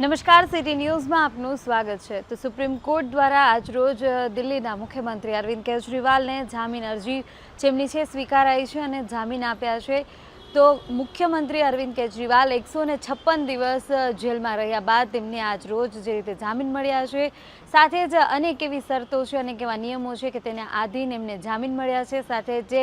નમસ્કાર, સિટી ન્યૂઝમાં આપનું સ્વાગત છે. તો સુપ્રીમ કોર્ટ દ્વારા આજરોજ દિલ્હીના મુખ્યમંત્રી અરવિંદ કેજરીવાલને જામીન અરજી જેમની છે સ્વીકારાઈ છે અને જામીન આપ્યા છે. તો મુખ્યમંત્રી અરવિંદ કેજરીવાલ એકસો ને છપ્પન દિવસ જેલમાં રહ્યા બાદ તેમને આજ રોજ જે રીતે જામીન મળ્યા છે, સાથે જ અનેક એવી શરતો છે, અનેક એવા નિયમો છે કે તેને આધીન એમને જામીન મળ્યા છે. સાથે જે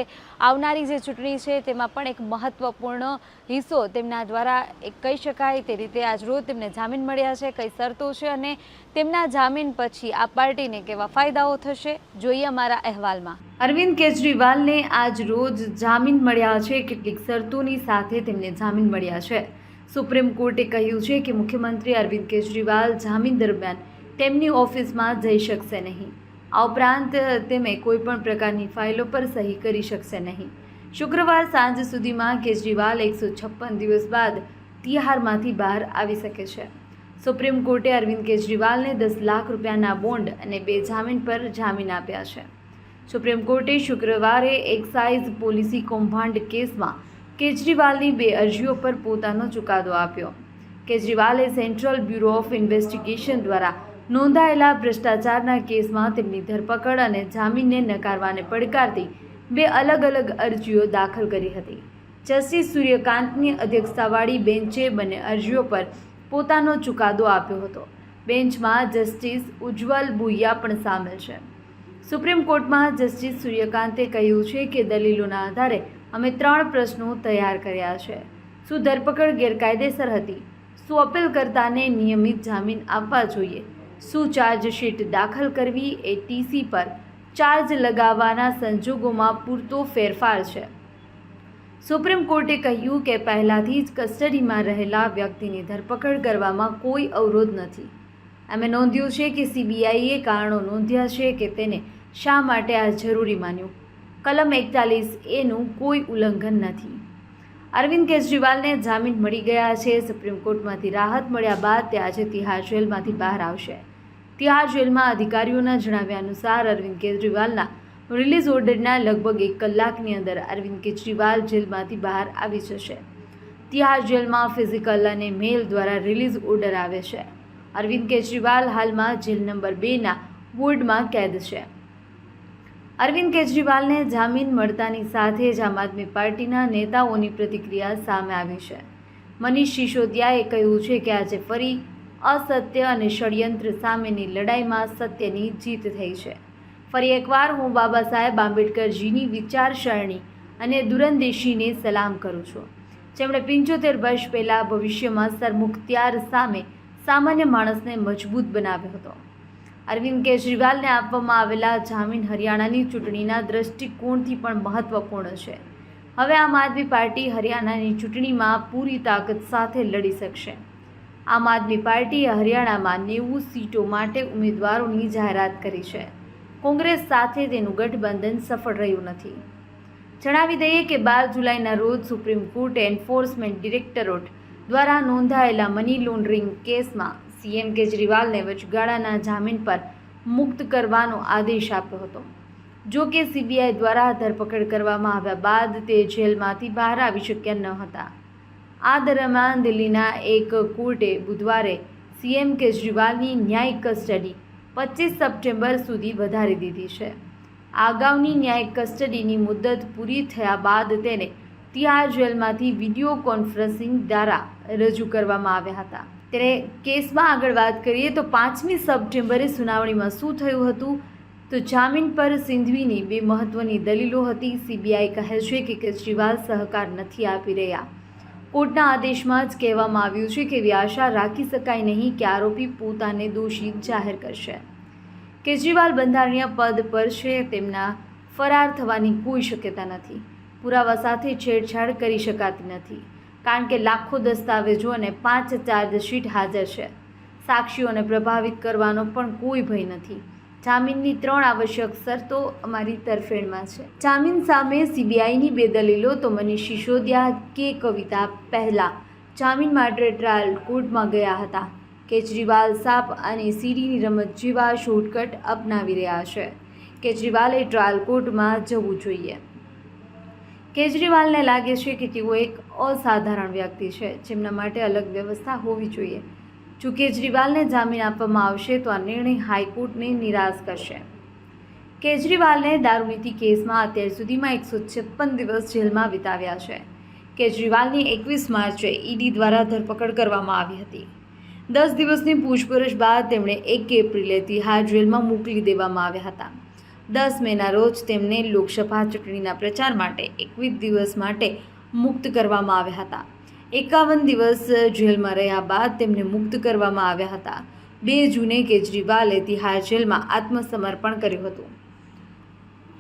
આવનારી જે ચૂંટણી છે તેમાં પણ એક મહત્વપૂર્ણ હિસ્સો તેમના દ્વારા એક કહી શકાય તે રીતે આજ રોજ તેમને જામીન મળ્યા છે. કઈ શરતો છે અને તેમના જામીન પછી આ પાર્ટીને કેવા ફાયદાઓ થશે? જોઈએ અમારા અહેવાલમાં. અરવિંદ કેજરીવાલને આજ રોજ જામીન મળ્યા છે. કેટલીક શરતોની સાથે તેમને જામીન મળ્યા છે. સુપ્રીમ કોર્ટે કહ્યું છે કે મુખ્યમંત્રી અરવિંદ કેજરીવાલ જામીન દરમિયાન તેમની ઓફિસમાં જઈ શકશે નહીં. આ ઉપરાંત તેમે કોઈપણ પ્રકારની ફાઇલો પર સહી કરી શકશે નહીં. શુક્રવાર સાંજ સુધીમાં કેજરીવાલ એકસો છપ્પન દિવસ બાદ તિહારમાંથી બહાર આવી શકે છે. સુપ્રીમ કોર્ટે અરવિંદ કેજરીવાલને દસ લાખ રૂપિયાના બોન્ડ અને બે જામીન પર જામીન આપ્યા છે. સુપ્રીમ કોર્ટે શુક્રવારે એક્સાઇઝ પોલિસી કૌભાંડ કેસમાં કેજરીવાલની બે અરજીઓ પર પોતાનો ચુકાદો આપ્યો. કેજરીવાલે સેન્ટ્રલ બ્યુરો ઓફ ઇન્વેસ્ટિગેશન દ્વારા નોંધાયેલા ભ્રષ્ટાચારના કેસમાં તેમની ધરપકડ અને જામીનને નકારવાને પડકારતી બે અલગ અલગ અરજીઓ દાખલ કરી હતી. જસ્ટિસ સૂર્યકાંતની અધ્યક્ષતાવાળી બેન્ચે બંને અરજીઓ પર પોતાનો ચુકાદો આપ્યો હતો. બેન્ચમાં જસ્ટિસ ઉજ્જવલ ભુઇયા પણ સામેલ છે. સુપ્રીમ કોર્ટમાં જસ્ટિસ સૂર્યકાંતે કહ્યું છે કે દલીલોના આધારે અમે ત્રણ પ્રશ્નો તૈયાર કર્યા છે. શું ધરપકડ ગેરકાયદેસર હતી? શું અપીલકર્તાને નિયમિત જામીન આપવા જોઈએ? શું ચાર્જશીટ દાખલ કરવી એ ટીસી પર ચાર્જ લગાવવાના સંજોગોમાં પૂરતો ફેરફાર છે? સુપ્રીમ કોર્ટે કહ્યું કે પહેલાંથી જ કસ્ટડીમાં રહેલા વ્યક્તિની ધરપકડ કરવામાં કોઈ અવરોધ નથી. અમે નોંધ્યું છે કે સીબીઆઈએ કારણો નોંધ્યા છે કે તેને શા માટે આ જરૂરી માન્યું? કલમ એકતાલીસ એનું કોઈ ઉલ્લંઘન નથી. અરવિંદ કેજરીવાલને જામીન મળી ગયા છે. સુપ્રીમ કોર્ટમાંથી રાહત મળ્યા બાદ તે આજે તિહાર જેલમાંથી બહાર આવશે. તિહાર જેલમાં અધિકારીઓના જણાવ્યા અનુસાર અરવિંદ કેજરીવાલના રિલીઝ ઓર્ડરના લગભગ એક કલાકની અંદર અરવિંદ કેજરીવાલ જેલમાંથી બહાર આવી જશે. તિહાર જેલમાં ફિઝિકલ અને મેલ દ્વારા રિલીઝ ઓર્ડર આવે છે. અરવિંદ કેજરીવાલ હાલમાં જેલ નંબર બેના વોર્ડમાં કેદ છે. અરવિંદ કેજરીવાલને જામીન મળતાની સાથે જ આમ આદમી પાર્ટીના નેતાઓની પ્રતિક્રિયા સામે આવી છે. મનીષ સિસોદિયાએ કહ્યું છે કે આજે ફરી અસત્ય અને ષડયંત્ર સામેની લડાઈમાં સત્યની જીત થઈ છે. ફરી એકવાર હું બાબા સાહેબ આંબેડકરજીની વિચારસરણી અને દૂરંદેશીને સલામ કરું છું. જેમણે પંચોતેર વર્ષ પહેલાં ભવિષ્યમાં સરમુખત્યાર સામે સામાન્ય માણસને મજબૂત બનાવ્યો હતો. અરવિંદ કેજરીવાલને આપવામાં આવેલા જામીન હરિયાણાની ચૂંટણીના દ્રષ્ટિકોણથી પણ મહત્વપૂર્ણ છે. હવે આમ આદમી પાર્ટી હરિયાણાની ચૂંટણીમાં પૂરી તાકાત સાથે લડી શકશે. આમ આદમી પાર્ટીએ હરિયાણામાં નેવું સીટો માટે ઉમેદવારોની જાહેરાત કરી છે. કોંગ્રેસ સાથે તેનું ગઠબંધન સફળ રહ્યું નથી. જણાવી દઈએ કે બાર જુલાઈના રોજ સુપ્રીમ કોર્ટે એન્ફોર્સમેન્ટ ડિરેક્ટરેટ દ્વારા નોંધાયેલા મની લોન્ડરિંગ કેસમાં સીએમ કેજરીવાલને વચગાળાના જામીન પર મુક્ત કરવાનો આદેશ આપ્યો હતો. જો કે સીબીઆઈ દ્વારા ધરપકડ કરવામાં આવ્યા બાદ તે જેલમાંથી બહાર આવી શક્યા ન હતા. આ દરમિયાન દિલ્હીના એક કોર્ટે બુધવારે સીએમ કેજરીવાલની ન્યાયિક કસ્ટડી પચીસ સપ્ટેમ્બર સુધી વધારી દીધી છે. અગાઉની ન્યાયિક કસ્ટડીની મુદત પૂરી થયા બાદ તેને તિહાર જેલમાંથી વીડિયો કોન્ફરન્સિંગ દ્વારા રજૂ કરવામાં આવ્યા હતા. ત્યારે કેસમાં આગળ વાત કરીએ તો પાંચમી સપ્ટેમ્બરે સુનાવણીમાં શું થયું હતું? તો જામીન પર સિંધવીની બે મહત્વની દલીલો હતી. સીબીઆઈ કહે છે કે કેજરીવાલ સહકાર નથી આપી રહ્યા. કોર્ટના આદેશમાં જ કહેવામાં આવ્યું છે કે એવી આશા રાખી શકાય નહીં કે આરોપી પોતાને દોષી જાહેર કરશે. કેજરીવાલ બંધારણીય પદ પર છે, તેમના ફરાર થવાની કોઈ શક્યતા નથી. પુરાવા સાથે છેડછાડ કરી શકાતી નથી. કારણ કે લાખો દસ્તાવેજો અને પાંચ ચાર્જશીટ હાજર છે. સાક્ષીઓને પ્રભાવિત કરવાનો પણ કોઈ ભય નથી. જામીનની ત્રણ આવશ્યક શરતો અમારી તરફેણમાં છે. જામીન સામે સીબીઆઈની બે દલીલો, તો મનીષ સિસોદિયા કે કવિતા પહેલાં. જામીન માટે ટ્રાયલ કોર્ટમાં ગયા હતા. કેજરીવાલ સાપ અને સીડીની રમત જેવા શોર્ટકટ અપનાવી રહ્યા છે. કેજરીવાલે ટ્રાયલ કોર્ટમાં જવું જોઈએ. કેજરીવાલને લાગે છે કે તેઓ એક અસાધારણ વ્યક્તિ છે, જેમના માટે અલગ વ્યવસ્થા હોવી જોઈએ. જો કેજરીવાલને જામીન આપવામાં આવશે, તો આ નિર્ણય હાઈકોર્ટને નિરાશ કરશે. કેજરીવાલને દારૂનીતિ કેસમાં અત્યાર સુધીમાં એકસો છપ્પન દિવસ જેલમાં વિતાવ્યા છે. કેજરીવાલની એકવીસ માર્ચે ઈડી દ્વારા ધરપકડ કરવામાં આવી હતી. દસ દિવસની પૂછપરછ બાદ તેમણે એક એપ્રિલે તિહાર જેલમાં મોકલી દેવામાં આવ્યા હતા. દસ મેના રોજ તેમને લોકસભા ચૂંટણીના પ્રચાર માટે એકવીસ દિવસ માટે મુક્ત કરવામાં આવ્યા હતા. એકાવન દિવસ જેલમાં રહ્યા બાદ તેમને મુક્ત કરવામાં આવ્યા હતા. બે જૂને કેજરીવાલે તિહાર જેલમાં આત્મસમર્પણ કર્યું હતું.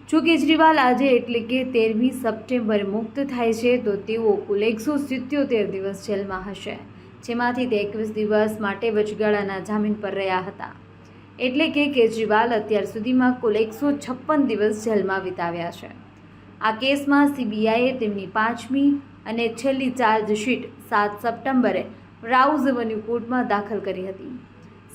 જો કેજરીવાલ આજે એટલે કે તેરમી સપ્ટેમ્બરે મુક્ત થાય છે, તો તેઓ કુલ એકસો સિત્યોતેર દિવસ જેલમાં હશે, જેમાંથી તે એકવીસ દિવસ માટે વચગાળાના જામીન પર રહ્યા હતા. એટલે કે કેજરીવાલ અત્યાર સુધીમાં કુલ એકસો છપ્પન દિવસ જેલમાં વિતાવ્યા છે. આ કેસમાં સીબીઆઈએ તેમની પાંચમી અને છેલ્લી ચાર્જશીટ સાત સપ્ટેમ્બરે રાઉઝ એવન્યુ કોર્ટમાં દાખલ કરી હતી.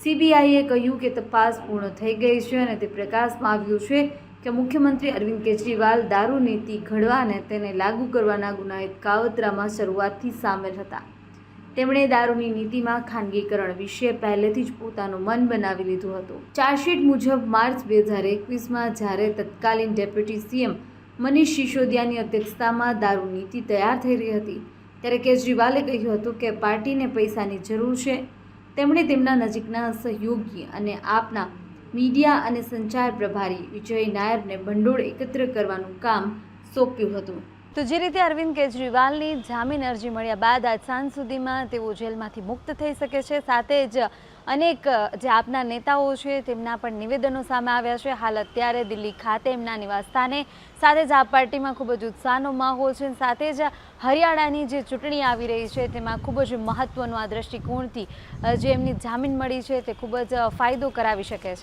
સીબીઆઈએ કહ્યું કે તપાસ પૂર્ણ થઈ ગઈ છે અને તે પ્રકાશમાં આવ્યું છે કે મુખ્યમંત્રી અરવિંદ કેજરીવાલ દારૂ નીતિ ઘડવા અને તેને લાગુ કરવાના ગુનાહિત કાવતરામાં શરૂઆતથી સામેલ હતા. તેમણે દારૂની નીતિમાં ખાનગીકરણ વિશે પહેલેથી જ પોતાનું મન બનાવી લીધું હતું. ચાર્જશીટ મુજબ માર્ચ બે હજાર એકવીસમાં જ્યારે તત્કાલીન ડેપ્યુટી સીએમ મનીષ સિસોદિયાની અધ્યક્ષતામાં દારૂ નીતિ તૈયાર થઈ રહી હતી, ત્યારે કેજરીવાલે કહ્યું હતું કે પાર્ટીને પૈસાની જરૂર છે. તેમણે તેમના નજીકના સહયોગી અને આપના મીડિયા અને સંચાર પ્રભારી વિજય નાયરને ભંડોળ એકત્ર કરવાનું કામ સોંપ્યું હતું. તો જે રીતે અરવિંદ કેજરીવાલની જામીન અરજી મળ્યા બાદ આજ સાંજ સુધીમાં તેઓ જેલમાંથી મુક્ત થઈ શકે છે. સાથે જ અનેક જે આપના નેતાઓ છે તેમના પણ નિવેદનો સામે આવ્યા છે. હાલ અત્યારે દિલ્હી ખાતે એમના નિવાસસ્થાને સાથે જ આ પાર્ટીમાં ખૂબ જ ઉત્સાહનો માહોલ છે. સાથે જ હરિયાણાની જે ચૂંટણી આવી રહી છે તેમાં ખૂબ જ મહત્ત્વનું આ દ્રષ્ટિકોણથી જે એમની જામીન મળી છે તે ખૂબ જ ફાયદો કરાવી શકે છે.